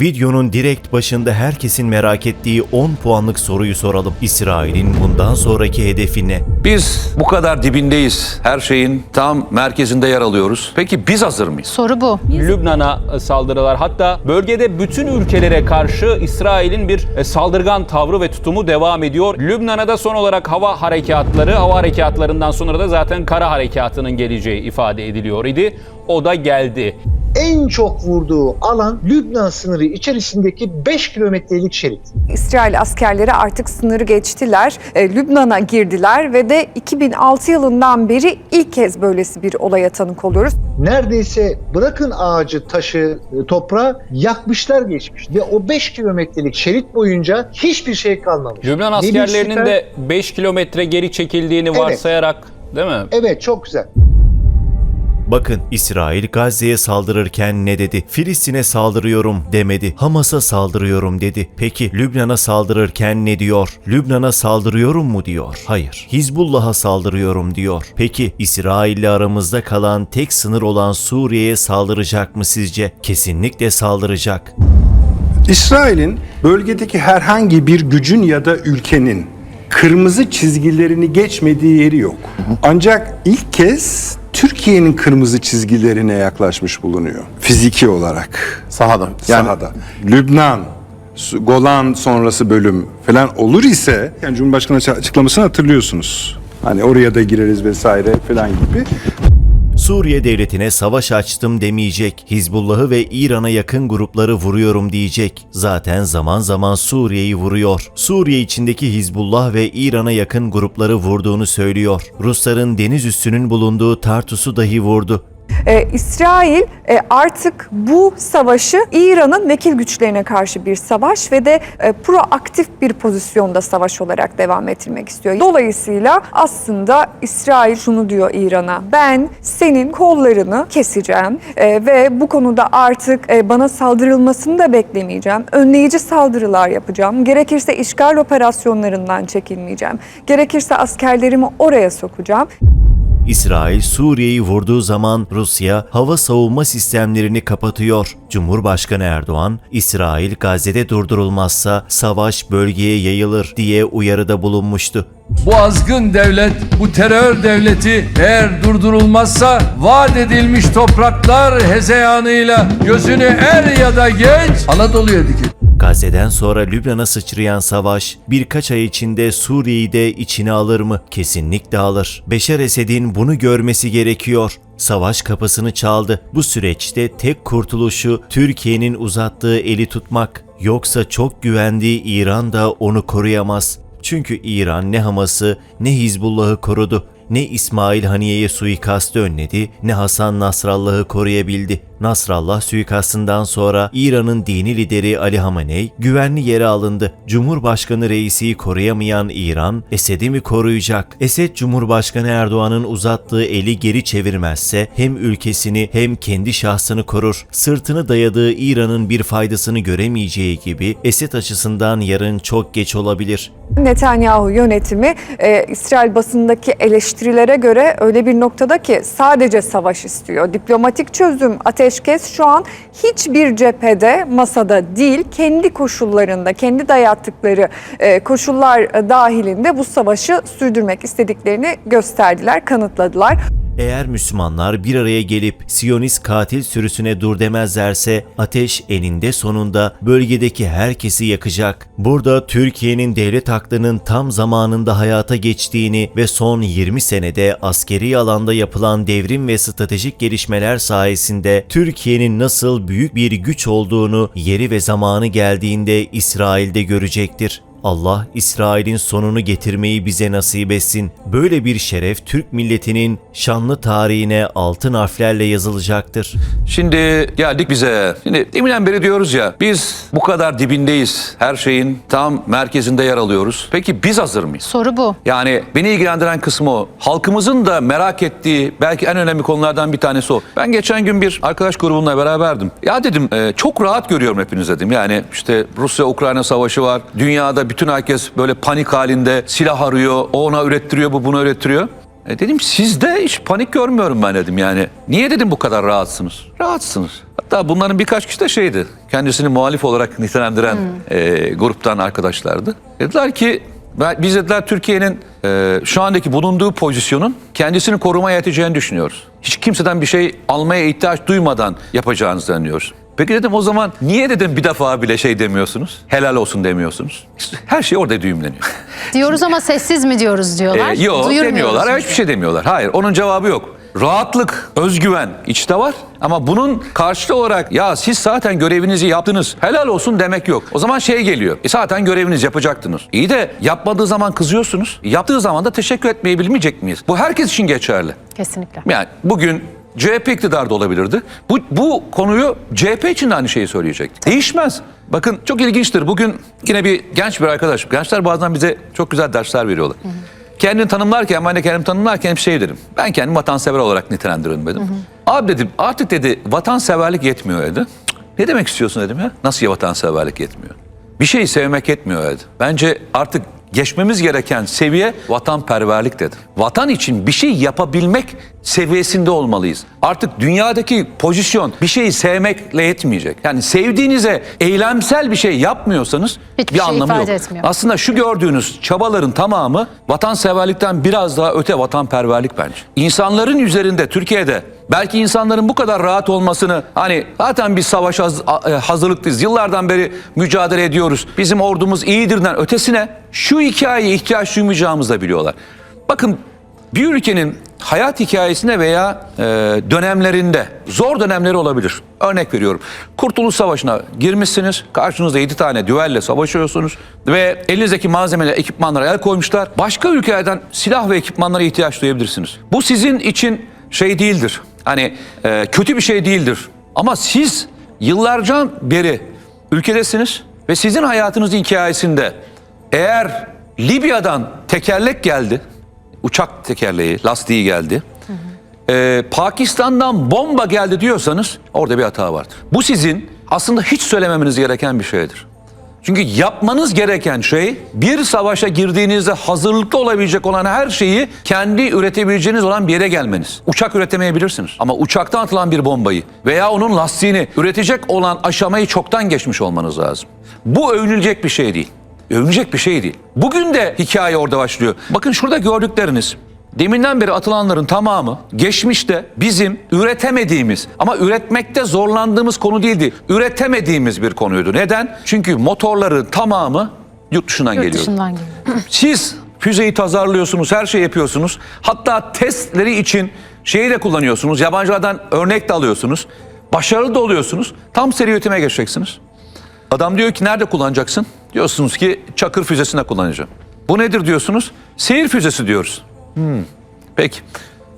Videonun direkt başında herkesin merak ettiği 10 puanlık soruyu soralım. İsrail'in bundan sonraki hedefi ne? Biz bu kadar dibindeyiz. Her şeyin tam merkezinde yer alıyoruz. Peki biz hazır mıyız? Soru bu. Lübnan'a e, saldırılar hatta bölgede bütün ülkelere karşı İsrail'in bir e, saldırgan tavrı ve tutumu devam ediyor. Lübnan'a da son olarak hava harekatları, hava harekatlarından sonra da zaten kara harekatının geleceği ifade ediliyor idi. O da geldi. En çok vurduğu alan Lübnan sınırı içerisindeki 5 kilometrelik şerit. İsrail askerleri artık sınırı geçtiler, e, Lübnan'a girdiler ve de 2006 yılından beri ilk kez böylesi bir olaya tanık oluyoruz. Neredeyse bırakın ağacı, taşı, e, toprağı yakmışlar geçmiş. Ve o 5 kilometrelik şerit boyunca hiçbir şey kalmamış. Lübnan askerlerinin de 5 kilometre geri çekildiğini Evet. varsayarak değil mi? Evet çok güzel. Bakın İsrail Gazze'ye saldırırken ne dedi? Filistin'e saldırıyorum demedi. Hamas'a saldırıyorum dedi. Peki Lübnan'a saldırırken ne diyor? Lübnan'a saldırıyorum mu diyor? Hayır. Hizbullah'a saldırıyorum diyor. Peki İsrail'le aramızda kalan tek sınır olan Suriye'ye saldıracak mı sizce? Kesinlikle saldıracak. İsrail'in bölgedeki herhangi bir gücün ya da ülkenin kırmızı çizgilerini geçmediği yeri yok. Ancak ilk kez Türkiye'nin kırmızı çizgilerine yaklaşmış bulunuyor fiziki olarak. Sahada. Yani Sahada. Lübnan, Golan sonrası bölüm falan olur ise yani Cumhurbaşkanı açı- açıklamasını hatırlıyorsunuz. Hani oraya da gireriz vesaire falan gibi. Suriye devletine savaş açtım demeyecek. Hizbullah'ı ve İran'a yakın grupları vuruyorum diyecek. Zaten zaman zaman Suriye'yi vuruyor. Suriye içindeki Hizbullah ve İran'a yakın grupları vurduğunu söylüyor. Rusların deniz üssünün bulunduğu Tartus'u dahi vurdu. E, İsrail e, artık bu savaşı İran'ın vekil güçlerine karşı bir savaş ve de e, proaktif bir pozisyonda savaş olarak devam ettirmek istiyor. Dolayısıyla aslında İsrail şunu diyor İran'a, ben senin kollarını keseceğim e, ve bu konuda artık e, bana saldırılmasını da beklemeyeceğim. Önleyici saldırılar yapacağım. Gerekirse işgal operasyonlarından çekilmeyeceğim. Gerekirse askerlerimi oraya sokacağım. İsrail Suriye'yi vurduğu zaman Rusya hava savunma sistemlerini kapatıyor. Cumhurbaşkanı Erdoğan, İsrail Gazze'de durdurulmazsa savaş bölgeye yayılır diye uyarıda bulunmuştu. Bu azgın devlet, bu terör devleti eğer durdurulmazsa vaat edilmiş topraklar hezeyanıyla gözünü er ya da geç Anadolu'ya dikecek. Gazze'den sonra Lübnan'a sıçrayan savaş birkaç ay içinde Suriye'yi de içine alır mı? Kesinlikle alır. Beşer Esed'in bunu görmesi gerekiyor. Savaş kapısını çaldı. Bu süreçte tek kurtuluşu Türkiye'nin uzattığı eli tutmak. Yoksa çok güvendiği İran da onu koruyamaz. Çünkü İran ne Hamas'ı ne Hizbullah'ı korudu. Ne İsmail Haniye'ye suikastı önledi, ne Hasan Nasrallah'ı koruyabildi. Nasrallah suikastından sonra İran'ın dini lideri Ali Hamenei güvenli yere alındı. Cumhurbaşkanı reisiyi koruyamayan İran, Esed'i mi koruyacak? Esed Cumhurbaşkanı Erdoğan'ın uzattığı eli geri çevirmezse hem ülkesini hem kendi şahsını korur. Sırtını dayadığı İran'ın bir faydasını göremeyeceği gibi Esed açısından yarın çok geç olabilir. Netanyahu yönetimi e, İsrail basındaki eleştirilere göre öyle bir noktada ki sadece savaş istiyor. Diplomatik çözüm, ateşkes şu an hiçbir cephede masada değil, kendi koşullarında, kendi dayattıkları e, koşullar dahilinde bu savaşı sürdürmek istediklerini gösterdiler, kanıtladılar. Eğer Müslümanlar bir araya gelip Siyonist katil sürüsüne dur demezlerse ateş eninde sonunda bölgedeki herkesi yakacak. Burada Türkiye'nin devlet aklının tam zamanında hayata geçtiğini ve son 20 senede askeri alanda yapılan devrim ve stratejik gelişmeler sayesinde Türkiye'nin nasıl büyük bir güç olduğunu yeri ve zamanı geldiğinde İsrail'de görecektir. Allah İsrail'in sonunu getirmeyi bize nasip etsin. Böyle bir şeref Türk milletinin şanlı tarihine altın harflerle yazılacaktır. Şimdi geldik bize. Şimdi deminden beri diyoruz ya biz bu kadar dibindeyiz. Her şeyin tam merkezinde yer alıyoruz. Peki biz hazır mıyız? Soru bu. Yani beni ilgilendiren kısmı o. Halkımızın da merak ettiği belki en önemli konulardan bir tanesi o. Ben geçen gün bir arkadaş grubumla beraberdim. Ya dedim e, çok rahat görüyorum hepiniz dedim. Yani işte Rusya-Ukrayna savaşı var. Dünyada bütün herkes böyle panik halinde silah arıyor. O ona ürettiriyor, bu buna ürettiriyor. E dedim sizde hiç panik görmüyorum ben dedim yani. Niye dedim bu kadar rahatsınız? Rahatsınız. Hatta bunların birkaç kişi de şeydi. Kendisini muhalif olarak nitelendiren e, gruptan arkadaşlardı. Dediler ki ben- biz dediler Türkiye'nin e, şu andaki bulunduğu pozisyonun kendisini korumaya yeteceğini düşünüyoruz. Hiç kimseden bir şey almaya ihtiyaç duymadan yapacağınızı inanıyoruz. Peki dedim o zaman niye dedim bir defa bile şey demiyorsunuz? Helal olsun demiyorsunuz. İşte Her şey orada düğümleniyor. Diyoruz ama sessiz mi diyoruz diyorlar. Ee, yok demiyorlar. Hiçbir şey demiyorlar. Hayır onun cevabı yok. Rahatlık, özgüven içte var ama bunun karşılığı olarak ya siz zaten görevinizi yaptınız helal olsun demek yok. O zaman şey geliyor. E zaten görevinizi yapacaktınız. İyi de yapmadığı zaman kızıyorsunuz. Yaptığı zaman da teşekkür etmeyi bilmeyecek miyiz? Bu herkes için geçerli. Kesinlikle. Yani bugün CHP iktidarda olabilirdi. Bu, bu konuyu CHP için de aynı şeyi söyleyecekti. Değişmez. Bakın çok ilginçtir. Bugün yine bir genç bir arkadaş. Gençler bazen bize çok güzel dersler veriyorlar. Kendini tanımlarken ben de kendimi tanımlarken hep şey dedim. Ben kendimi vatansever olarak nitelendiririm dedim. Abi dedim artık dedi vatanseverlik yetmiyor dedi. "Cık, Ne demek istiyorsun dedim ya. Nasıl ya vatanseverlik yetmiyor? Bir şeyi sevmek yetmiyor dedi. Bence artık geçmemiz gereken seviye vatanperverlik dedi. Vatan için bir şey yapabilmek seviyesinde olmalıyız. Artık dünyadaki pozisyon bir şeyi sevmekle yetmeyecek. Yani sevdiğinize eylemsel bir şey yapmıyorsanız Hiçbir bir şey anlamı ifade yok. etmiyor. Aslında şu gördüğünüz çabaların tamamı vatanseverlikten biraz daha öte vatanperverlik bence. İnsanların üzerinde Türkiye'de belki insanların bu kadar rahat olmasını hani zaten biz savaş e, hazırlıklıyız. Yıllardan beri mücadele ediyoruz. Bizim ordumuz iyidirden ötesine şu hikayeye ihtiyaç duymayacağımızı da biliyorlar. Bakın bir ülkenin hayat hikayesinde veya e, dönemlerinde zor dönemleri olabilir. Örnek veriyorum. Kurtuluş Savaşı'na girmişsiniz. Karşınızda 7 tane düelle savaşıyorsunuz. Ve elinizdeki malzemeler, ekipmanlara el koymuşlar. Başka ülkelerden silah ve ekipmanlara ihtiyaç duyabilirsiniz. Bu sizin için şey değildir. Hani e, kötü bir şey değildir. Ama siz yıllarca beri ülkedesiniz ve sizin hayatınızın hikayesinde eğer Libya'dan tekerlek geldi, uçak tekerleği, lastiği geldi. Ee, Pakistan'dan bomba geldi diyorsanız orada bir hata vardır. Bu sizin aslında hiç söylememeniz gereken bir şeydir. Çünkü yapmanız gereken şey bir savaşa girdiğinizde hazırlıklı olabilecek olan her şeyi kendi üretebileceğiniz olan bir yere gelmeniz. Uçak üretemeyebilirsiniz ama uçaktan atılan bir bombayı veya onun lastiğini üretecek olan aşamayı çoktan geçmiş olmanız lazım. Bu övünülecek bir şey değil. Övünecek bir şey değil. Bugün de hikaye orada başlıyor. Bakın şurada gördükleriniz Deminden beri atılanların tamamı geçmişte bizim üretemediğimiz ama üretmekte zorlandığımız konu değildi. Üretemediğimiz bir konuydu. Neden? Çünkü motorların tamamı yurt dışından Yurt geliyordu. dışından geliyor. Siz füzeyi tasarlıyorsunuz, her şey yapıyorsunuz. Hatta testleri için şeyi de kullanıyorsunuz. Yabancılardan örnek de alıyorsunuz. Başarılı da oluyorsunuz. Tam seri üretime geçeceksiniz. Adam diyor ki nerede kullanacaksın? Diyorsunuz ki Çakır füzesinde kullanacağım. Bu nedir diyorsunuz? Seyir füzesi diyoruz. Hmm. Peki.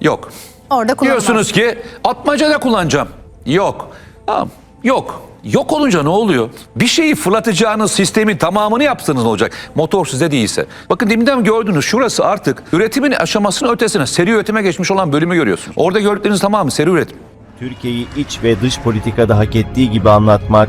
Yok. Orada. Diyorsunuz ki atmacada kullanacağım. Yok. Tamam. Yok. Yok olunca ne oluyor? Bir şeyi fırlatacağınız sistemin tamamını yapsanız ne olacak? Motor size değilse. Bakın deminden gördünüz şurası artık üretimin aşamasının ötesine seri üretime geçmiş olan bölümü görüyorsunuz. Orada gördükleriniz tamamı seri üretim. Türkiye'yi iç ve dış politikada hak ettiği gibi anlatmak